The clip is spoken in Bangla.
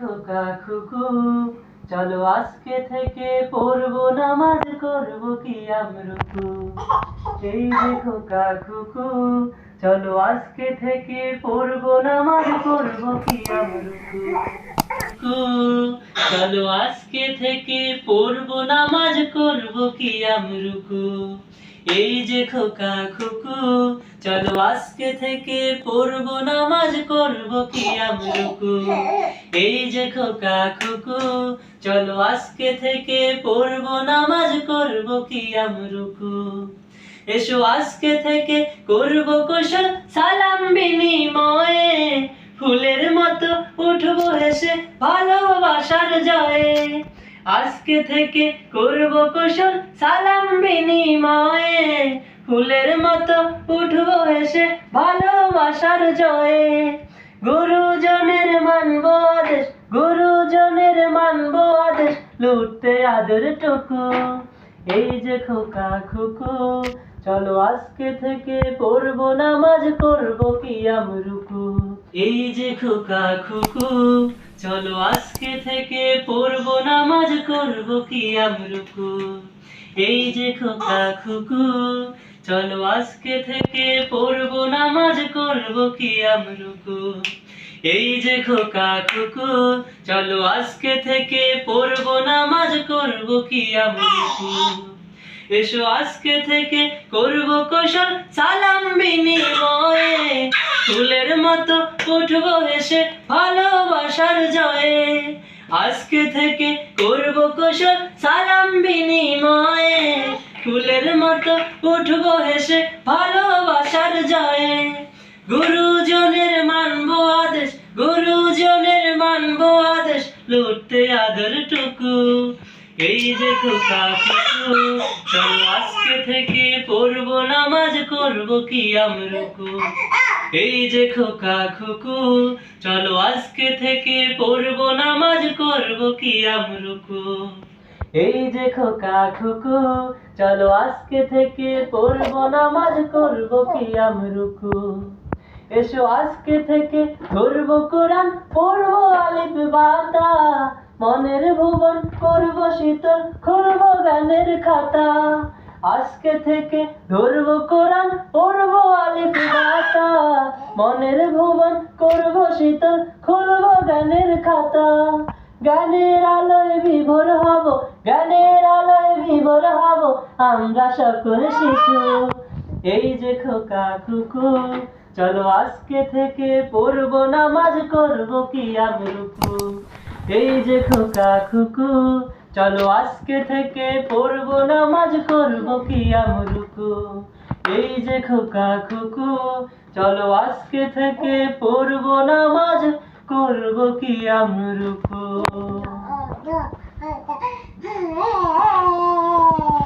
খোকা খুকু, চলো আজকে থেকে পড়ব, নামাজ করব কি আমরুকু? এই যে খোকা খুকু, চলো আজকে থেকে পড়ব, নামাজ করব কি আমরুকু? চলো আজকে থেকে পড়ব, নামাজ করব কি আমরুকু? এই যে খোকা খুকু, চলো আজকে থেকে পড়ব, নামাজ করব কি আমরুকু এই যে খোকা খুকু, চলো আজকে থেকে পড়ব, নামাজ করব কি আমরুকু এসো আজকে থেকে করব কুশল সালাম বিনিময়ে, ফুলের মতো উঠবো হেসে ভালোবাসার জয়ে। আজকে থেকে করব কুশল সালাম বিনিময়ে। ফুলের মতো উঠবো এসে ভালোবাসার জয়ে। গুরুজনের মানবো আদেশ, গুরুজনের মানবো আদেশ, লুটতে আদর টুকু। এই যে খোকা খুকু, চলো আজকে থেকে পড়ব, নামাজ করব কি আমরুকু এই যে খোকা খুকু চলো আজকে থেকে পড়ব, নামাজ করব কি আমরুকু? এই যে খোকা খুকু, চলো আজকে থেকে পড়ব, নামাজ করব কি আমরুকু? এই যে খোকা খুকু, চলো আজকে থেকে পড়ব, নামাজ করব কি আমরুকু? এসো আজকে থেকে করব কৌশল সালাম বিনিময়ে। ফুলের মতো উঠবো এসে ভালোবাসার জয়ে। আজকে থেকে করব কৌশল সালাম বিনিময়ে। ফুলের মতো উঠবো হেসে ভালোবাসার জয়ে। গুরুজনের মানবো আদেশ, গুরুজনের মানবো আদেশ, লুটতে আদর টুকু। এই যে খোকা খুকু চলো আজকে থেকে পড়ব, নামাজ করব কি আমরুকু? এই যে খোকা খুকু, চলো আজকে থেকে পড়ব নামাজ, করব কি আমরুকু এই যে খোকা খুকু, চলো আজকে থেকে পড়ব নামাজ, করব কি আমরুকু এসো আজকে থেকে ধরব কোরআন, পড়ব আলিফ বাতা। মনের ভুবন করব শীতল খুলব গানের খাতা। আজকে থেকে ধরব কোরআন, পড়ব আলিফ বাতা। মনের ভুবন করব শীতল, খুলব গানের খাতা। গানের আলোয় বিভোর হব, গানের আলোয় বিভোর হব আমরা সকল শিশু। এই যে খোকা খুকু, চলো আজকে থেকে পড়ব, নামাজ করব কি আমরুকু এই যে খোকা খুকু চলো আজকে থেকে পড়ব নামাজ করব কি আমরুকু এই যে খোকা খুকু চলো আজকে থেকে পড়ব নামাজ করব কি আমরুকু Oh,